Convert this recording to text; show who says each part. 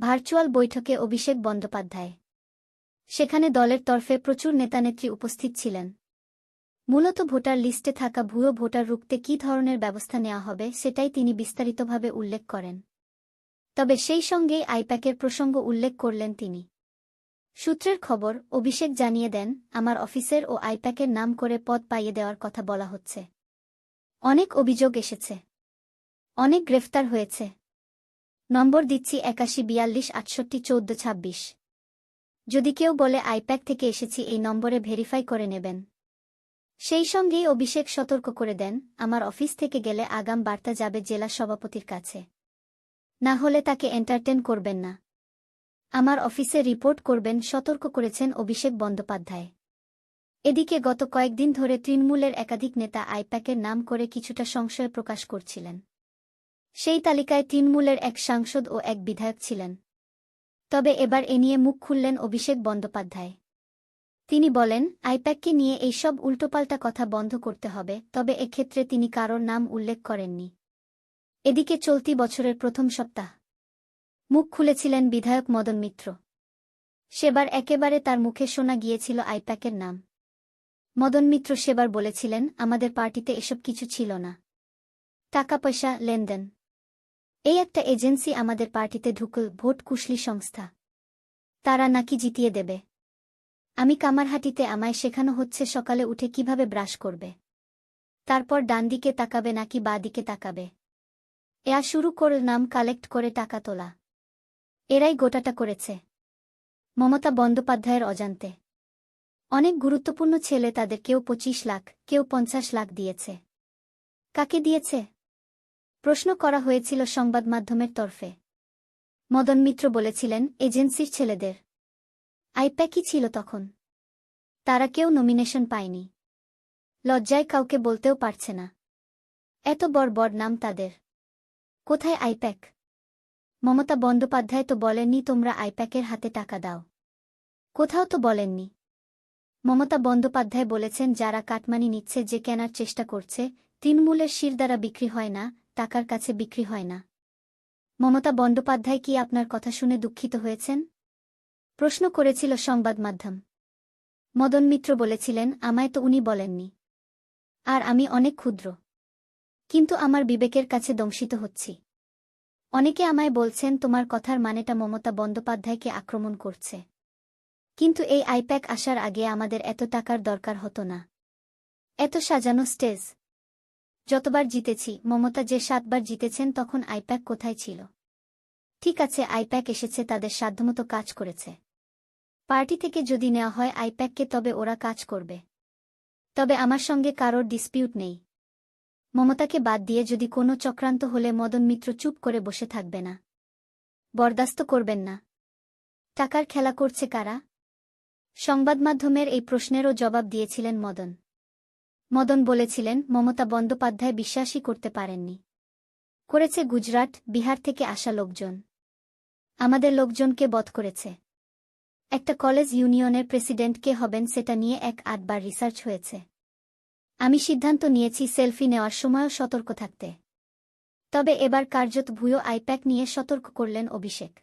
Speaker 1: Virtual বৈঠকে অভিষেক বন্দ্যোপাধ্যায়। সেখানে দলের তরফে প্রচুর নেতানেত্রী উপস্থিত ছিলেন। মূলত ভোটার লিস্টে থাকা ভুয়ো ভোটার রুখতে কী ধরনের ব্যবস্থা নেওয়া হবে সেটাই তিনি বিস্তারিতভাবে উল্লেখ করেন। তবে সেই সঙ্গেই আইপ্যাকের প্রসঙ্গ উল্লেখ করলেন তিনি। সূত্রের খবর, অভিষেক জানিয়ে দেন, আমার অফিসের ও আইপ্যাকের নাম করে পদ পাইয়ে দেওয়ার কথা বলা হচ্ছে। অনেক অভিযোগ এসেছে। অনেক গ্রেফতার হয়েছে। নম্বর দিচ্ছি একাশি বিয়াল্লিশ আটষট্টি চৌদ্দ ছাব্বিশ। যদি কেউ বলে আইপ্যাক থেকে এসেছি, এই নম্বরে ভেরিফাই করে নেবেন। সেই সঙ্গেই অভিষেক সতর্ক করে দেন, আমার অফিস থেকে গেলে আগাম বার্তা যাবে জেলা সভাপতির কাছে। না হলে তাকে এন্টারটেন করবেন না। আমার অফিসে রিপোর্ট করবেন, সতর্ক করেছেন অভিষেক বন্দ্যোপাধ্যায়। এদিকে গত কয়েকদিন ধরে তৃণমূলের একাধিক নেতা আইপ্যাকের নাম করে কিছুটা সংশয় প্রকাশ করছিলেন। সেই তালিকায় তৃণমূলের এক সাংসদ ও এক বিধায়ক ছিলেন। তবে এবার এ নিয়ে মুখ খুললেন অভিষেক বন্দ্যোপাধ্যায়। তিনি বলেন, আইপ্যাককে নিয়ে এইসব উল্টোপাল্টা কথা বন্ধ করতে হবে, তবে এক্ষেত্রে তিনি কারোর নাম উল্লেখ করেননি। এদিকে চলতি বছরের প্রথম সপ্তাহ। মুখ খুলেছিলেন বিধায়ক মদন মিত্র। সেবার একেবারে তার মুখে শোনা গিয়েছিল আইপ্যাকের নাম। মদন মিত্র সেবার বলেছিলেন, আমাদের পার্টিতে এসব কিছু ছিল না। টাকা পয়সা লেনদেন। এই একটা এজেন্সি আমাদের পার্টিতে ঢুকল ভোট কুশলি সংস্থা। তারা নাকি জিতিয়ে দেবে। আমি কামারহাটিতে আমায় শেখানো হচ্ছে সকালে উঠে কীভাবে ব্রাশ করবে। তারপর ডান দিকে তাকাবে নাকি বা দিকে তাকাবে। এয়া শুরু করল নাম কালেক্ট করে টাকা তোলা। এরাই গোটাটা করেছে। মমতা বন্দ্যোপাধ্যায়ের অজান্তে। অনেক গুরুত্বপূর্ণ ছেলে তাদের কেউ পঁচিশ লাখ, কেউ পঞ্চাশ লাখ দিয়েছে। কাকে দিয়েছে? প্রশ্ন করা হয়েছিল সংবাদ মাধ্যমের তরফে। মদন মিত্র বলেছিলেন, এজেন্সির ছেলেদের। আইপ্যাকই ছিল তখন? তারা কেউ নমিনেশন পায়নি। লজ্জায় কাউকে বলতেও পারছে না। এত বড় বড় নাম তাদের। কোথায় আইপ্যাক? মমতা বন্দ্যোপাধ্যায় তো বলেননি, তোমরা আইপ্যাকের হাতে টাকা দাও। কোথাও তো বলেননি। মমতা বন্দ্যোপাধ্যায় বলেছেন, যারা কাটমানি নিচ্ছে, যে কেনার চেষ্টা করছে, তৃণমূলের শির দ্বারা বিক্রি হয় না টাকার কাছে বিক্রি হয় না। মমতা বন্দ্যোপাধ্যায় কি আপনার কথা শুনে দুঃখিত হয়েছেন? প্রশ্ন করেছিল সংবাদ মাধ্যম। মদন মিত্র বলেছিলেন, আমায় তো উনি বলেননি। আর আমি অনেক ক্ষুদ্র। কিন্তু আমার বিবেকের কাছে দংশিত হচ্ছি। অনেকে আমায় বলছেন, তোমার কথার মানেটা মমতা বন্দ্যোপাধ্যায়কে আক্রমণ করছে। কিন্তু এই আইপ্যাক আসার আগে আমাদের এত টাকার দরকার হতো না। এত সাজানো স্টেজ যতবার জিতেছি, মমতা যে সাতবার জিতেছেন তখন আইপ্যাক কোথায় ছিল? ঠিক আছে, আইপ্যাক এসেছে, তাদের সাধ্যমতো কাজ করেছে। পার্টি থেকে যদি নেওয়া হয় আইপ্যাককে, তবে ওরা কাজ করবে। তবে আমার সঙ্গে কারোর ডিসপিউট নেই। মমতাকে বাদ দিয়ে যদি কোনো চক্রান্ত হলে মদন মিত্র চুপ করে বসে থাকবে না। বরদাস্ত করবেন না। টাকার খেলা করছে কারা? সংবাদমাধ্যমের এই প্রশ্নেরও জবাব দিয়েছিলেন মদন। মদন বলেছিলেন, মমতা বন্দ্যোপাধ্যায় বিশ্বাসই করতে পারেননি। করেছে গুজরাট, বিহার থেকে আসা লোকজন। আমাদের লোকজনকে বধ করেছে? একটা কলেজ ইউনিয়নের প্রেসিডেন্ট কে হবেন সেটা নিয়ে এক আটবার রিসার্চ হয়েছে। আমি সিদ্ধান্ত নিয়েছি সেলফি নেওয়ার সময়ও সতর্ক থাকতে। তবে এবার কার্যত ভুয়ো আইপ্যাক নিয়ে সতর্ক করলেন অভিষেক।